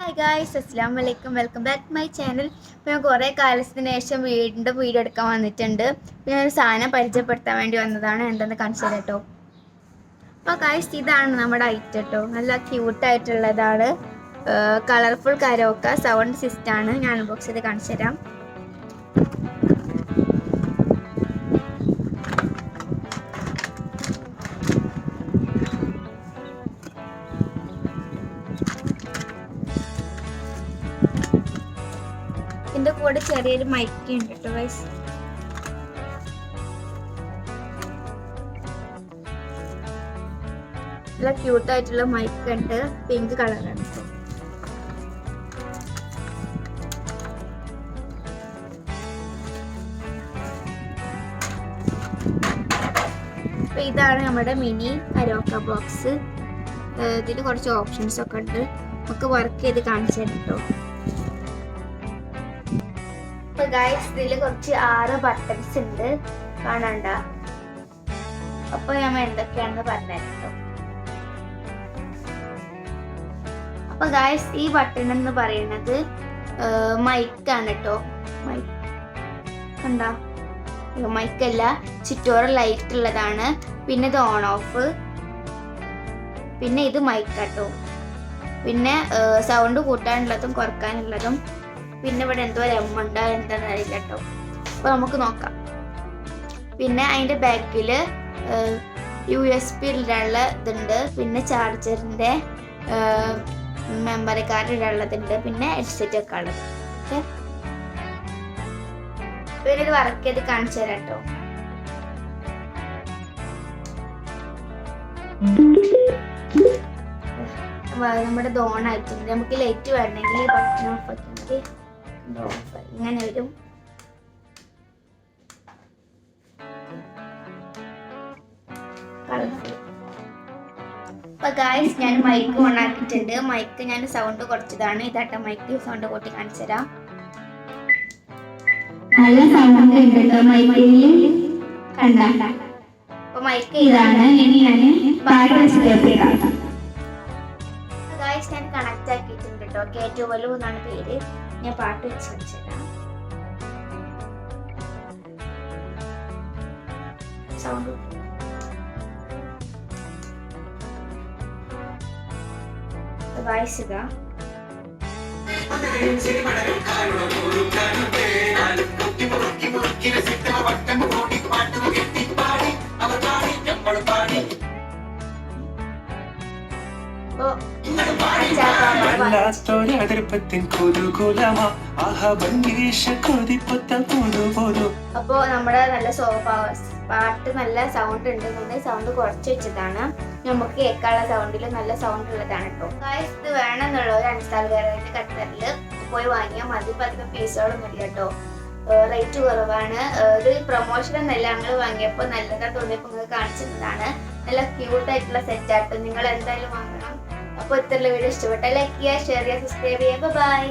Hi guys അസ്സാം വലൈക്കും welcome back to my channel ഇപ്പോൾ ഞാൻ കുറേ കാലത്തിന് ശേഷം വീടിന്റെ വീഡിയോ എടുക്കാൻ വന്നിട്ടുണ്ട്. അപ്പോൾ ഞാനൊരു സാധനം പരിചയപ്പെടുത്താൻ വേണ്ടി വന്നതാണ്. എന്തെന്ന് കാണിച്ചു തരാം കേട്ടോ. അപ്പോൾ ഗായ്സ് ഇതാണ് നമ്മുടെ ഐറ്റം കേട്ടോ. നല്ല ക്യൂട്ടായിട്ടുള്ളതാണ് കളർഫുൾ കരോക്ക സൗണ്ട് സിസ്റ്റമാണ് ഞാൻ അൺബോക്സ് ചെയ്ത് കാണിച്ചു തരാം കൂടെ ചെറിയൊരു മൈക്ക് ഉണ്ട് കേട്ടോ ഗൈസ് നല്ല ക്യൂട്ട് ആയിട്ടുള്ള മൈക്ക് ഉണ്ട്. പിങ്ക് കളറാണ് അപ്പൊ ഇതാണ് നമ്മുടെ മിനി കരോക്ക ബോക്സ് ഇതിൽ കുറച്ച് ഓപ്ഷൻസ് ഒക്കെ ഉണ്ട്. നമുക്ക് വർക്ക് ചെയ്ത് കാണിച്ചു തരാം കേട്ടോ. അപ്പൊ ഗൈസ് ഇതിൽ കുറച്ച് ആറ് ബട്ടൺസ് ഉണ്ട്. കാണണ്ട? അപ്പൊ ഞാൻ എന്തൊക്കെയാണെന്ന് പറഞ്ഞോ അപ്പൊ ഗൈസ് ഈ ബട്ടൺ എന്ന് പറയുന്നത് മൈക്കാണ് കേട്ടോ മൈക്ക് കണ്ടാ? മൈക്കല്ല ചുറ്റോറ ലൈറ്റ് ഉള്ളതാണ്. പിന്നെ ഇത് ഓൺ ഓഫ് പിന്നെ ഇത് മൈക്കാട്ടോ പിന്നെ സൗണ്ട് കൂട്ടാനുള്ളതും കുറക്കാനുള്ളതും പിന്നെ ഇവിടെ എന്തോ ഉണ്ടോ എന്താണെന്ന് അറിയില്ല കേട്ടോ. അപ്പോൾ നമുക്ക് നോക്കാം. പിന്നെ അതിന്റെ ബാക്കിൽ യു എസ് പി ഇടാനുള്ള ഇതുണ്ട്. പിന്നെ ചാർജറിന്റെ മെമ്മറി കാർഡ് ഇടാനുള്ളതുണ്ട് പിന്നെ ഹെഡ്സെറ്റ് ഒക്കെ ഉള്ളത് ഇത് വർക്ക് ചെയ്ത് കാണിച്ചു തരാം കേട്ടോ. നമ്മുടെ ദോണായിട്ടുണ്ട് നമുക്ക് ലൈറ്റ് വേണമെങ്കിൽ ബട്ടൺ ഓഫ് ആക്കി ഓഫ് ഇങ്ങനെ വരും അപ്പൊ ഗായ്സ് ഞാൻ മൈക്ക് ഓൺ ആക്കിയിട്ടുണ്ട്. മൈക്ക് ഞാൻ സൗണ്ട് കുറച്ചതാണ്. ഇതാട്ട മൈക്ക് സൗണ്ട് കൂട്ടി കാണിച്ചു തരാം. നല്ല സൗണ്ട് ഉണ്ട് മൈക്കിൽ കണ്ട. അപ്പൊ മൈക്ക് ഇതാണ്. ഇനി ഞാൻ പാട്ട് വെച്ച് കേൾപ്പിക്കാം ഞാൻ കണക്ട് ആക്കിയിട്ടുണ്ട് കേട്ടോ കെ വലു എന്നാണ് പേര്. ഞാൻ പാട്ട് വെച്ച് വെച്ചിട്ടാ സൗണ്ട് ഗായ്സ് ഇതാ. അപ്പൊ നമ്മുടെ നല്ല പാട്ട് നല്ല സൗണ്ട് ഉണ്ട്. സൗണ്ട് കുറച്ച് വെച്ചതാണ്. നമുക്ക് കേൾക്കാനുള്ള സൗണ്ടിൽ നല്ല സൗണ്ട് ഉള്ളതാണ് കേട്ടോ ഇത് വേണമെന്നുള്ള ഒരു അൻസ്റ്റാൾ കട്ടറിൽ പോയി വാങ്ങിയാൽ മതി. പതിന പീസുകളൊന്നും ഇല്ല കേട്ടോ റേറ്റ് കുറവാണ്. ഒരു പ്രൊമോഷൻ എന്നല്ല. ഞങ്ങൾ വാങ്ങിയപ്പോൾ നല്ലതാ തോന്നിയപ്പോൾ നിങ്ങൾക്ക് കാണിച്ചിരുന്നതാണ് നല്ല ക്യൂട്ടായിട്ടുള്ള സെറ്റ് ആയിട്ട് നിങ്ങൾ എന്തായാലും വാങ്ങണം. അപ്പോൾ ഇത്രയുള്ള വീഡിയോ ഇഷ്ടപ്പെട്ടാൽ ലൈക്ക് ചെയ്യുക ഷെയർ ചെയ്യുക സബ്സ്ക്രൈബ് ചെയ്യുക. ബൈ